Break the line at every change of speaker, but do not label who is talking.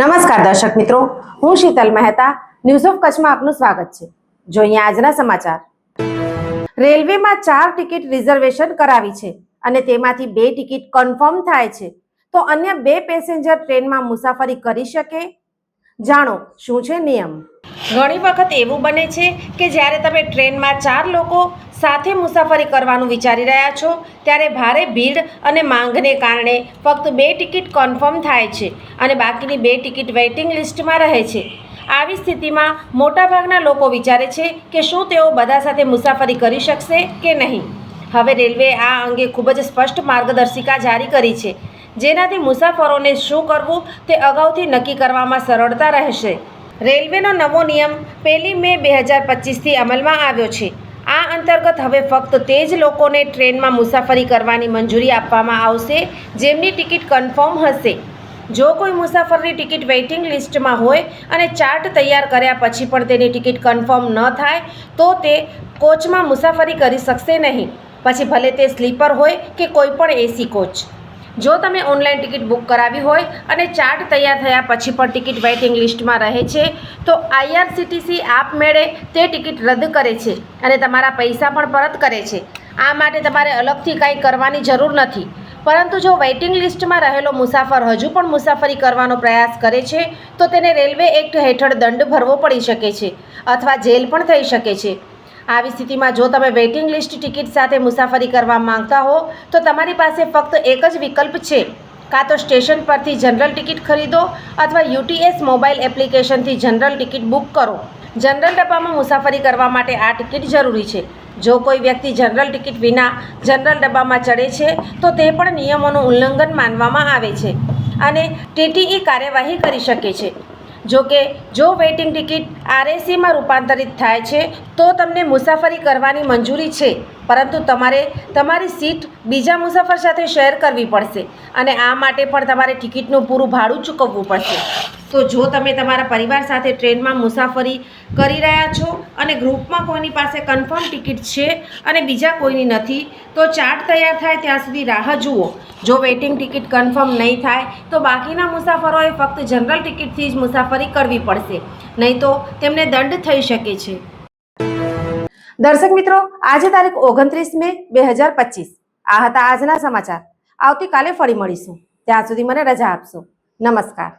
નમસ્કાર દર્શક મિત્રો, હું શીતલ મહેતા ન્યૂઝ ઓફ કચ્છમાં આપનું સ્વાગત છે. જોઈએ આજના સમાચાર. રેલવેમાં ચાર ટિકિટ રિઝર્વેશન કરાવી છે અને તેમાંથી બે ટિકિટ કન્ફર્મ થાય છે. તો અન્ય બે પેસેન્જર ટ્રેનમાં મુસાફરી કરી શકે? જાણો, શું છે નિયમ? ઘણી વખત એવું બને છે કે જ્યારે તમે ટ્રેનમાં ચાર લોકો સાથે મુસાફરી કરવાનું વિચારી રહ્યા છો, ત્યારે ભારે ભીડ અને માંગને કારણે ફક્ત બે ટિકિટ કન્ફર્મ થાય છે અને બાકીની બે ટિકિટ વેઇટિંગ લિસ્ટમાં રહે છે. આવી સ્થિતિમાં મોટાભાગના લોકો વિચારે છે કે શું તેઓ બધા સાથે મુસાફરી કરી શકશે કે નહીં. હવે રેલવે આ અંગે ખૂબ જ સ્પષ્ટ માર્ગદર્શિકા જારી કરી છે. જેનાથી મુસાફરોને શું કરવું તે અગાઉથી નક્કી કરવામાં સરળતા રહેશે. રેલવેનો નવો નિયમ પહેલી મે બે હજાર પચીસથી અમલમાં આવ્યો છે. અંતર્ગત હવે ફક્ત તે જ લોકોને ટ્રેનમાં મુસાફરી કરવાની મંજૂરી આપવામાં આવશે, જેમની ટિકિટ કન્ફર્મ હશે. જો કોઈ મુસાફરની ટિકિટ વેઇટિંગ લિસ્ટમાં હોય અને ચાર્ટ તૈયાર કર્યા પછી પણ તેની ટિકિટ કન્ફર્મ ન થાય, તો તે કોચમાં મુસાફરી કરી શકશે નહીં. પછી ભલે તે સ્લીપર હોય કે કોઈ પણ એસી કોચ. જો તમે ઓનલાઈન ટિકિટ બુક કરાવી હોય અને ચાર્ટ તૈયાર થયા પછી પણ ટિકિટ વેઇટિંગ લિસ્ટમાં રહે છે, તો આઈઆરસીટીસી આપમેળે તે ટિકિટ રદ કરે છે અને તમારા પૈસા પણ પરત કરે છે. આ માટે તમારે અલગથી કાંઈ કરવાની જરૂર નથી. પરંતુ જો વેઇટિંગ લિસ્ટમાં રહેલો મુસાફર હજુ પણ મુસાફરી કરવાનો પ્રયાસ કરે છે, તો તેને રેલવે એક્ટ હેઠળ દંડ ભરવો પડી શકે છે અથવા જેલ પણ થઈ શકે છે. આવી સ્થિતિમાં જો તમે વેઇટિંગ લિસ્ટ ટિકિટ સાથે મુસાફરી કરવા માંગતા હો, તો તમારી પાસે ફક્ત એક જ વિકલ્પ છે. કાં તો સ્ટેશન પરથી જનરલ ટિકિટ ખરીદો અથવા યુટીએસ મોબાઈલ એપ્લિકેશનથી જનરલ ટિકિટ બુક કરો. જનરલ ડબ્બામાં મુસાફરી કરવા માટે આ ટિકિટ જરૂરી છે. જો કોઈ વ્યક્તિ જનરલ ટિકિટ વિના જનરલ ડબ્બામાં ચડે છે, તો તે પણ નિયમોનું ઉલ્લંઘન માનવામાં આવે છે અને ટીટીઈ કાર્યવાહી કરી શકે છે. જો કે જો વેઇટિંગ ટિકિટ આરએસીમાં રૂપાંતરિત થાય છે, તો તમને મુસાફરી કરવાની મંજૂરી છે. પરંતુ તમારે તમારી સીટ બીજા મુસાફર સાથે શેર કરવી પડશે અને આ માટે પણ તમારે ટિકિટનું પૂરું ભાડું ચૂકવવું પડશે. તો જો તમે તમારા પરિવાર સાથે ટ્રેનમાં મુસાફરી કરી રહ્યા છો અને ગ્રુપમાં કોઈની પાસે કન્ફર્મ ટિકિટ છે અને બીજા કોઈની નથી, તો ચાર્ટ તૈયાર થાય ત્યાં સુધી રાહ જુઓ. જો વેઇટિંગ ટિકિટ કન્ફર્મ નહીં થાય, તો બાકીના મુસાફરોએ ફક્ત જનરલ ટિકિટથી જ મુસાફરી કરવી પડશે. નહીં તો તેમને દંડ થઈ શકે છે. દર્શક મિત્રો, આજે તારીખ ઓગણત્રીસ મે બે હજાર પચીસ. આ હતા આજના સમાચાર. આવતીકાલે ફરી મળીશું. ત્યાં સુધી મને રજા આપશો. નમસ્કાર.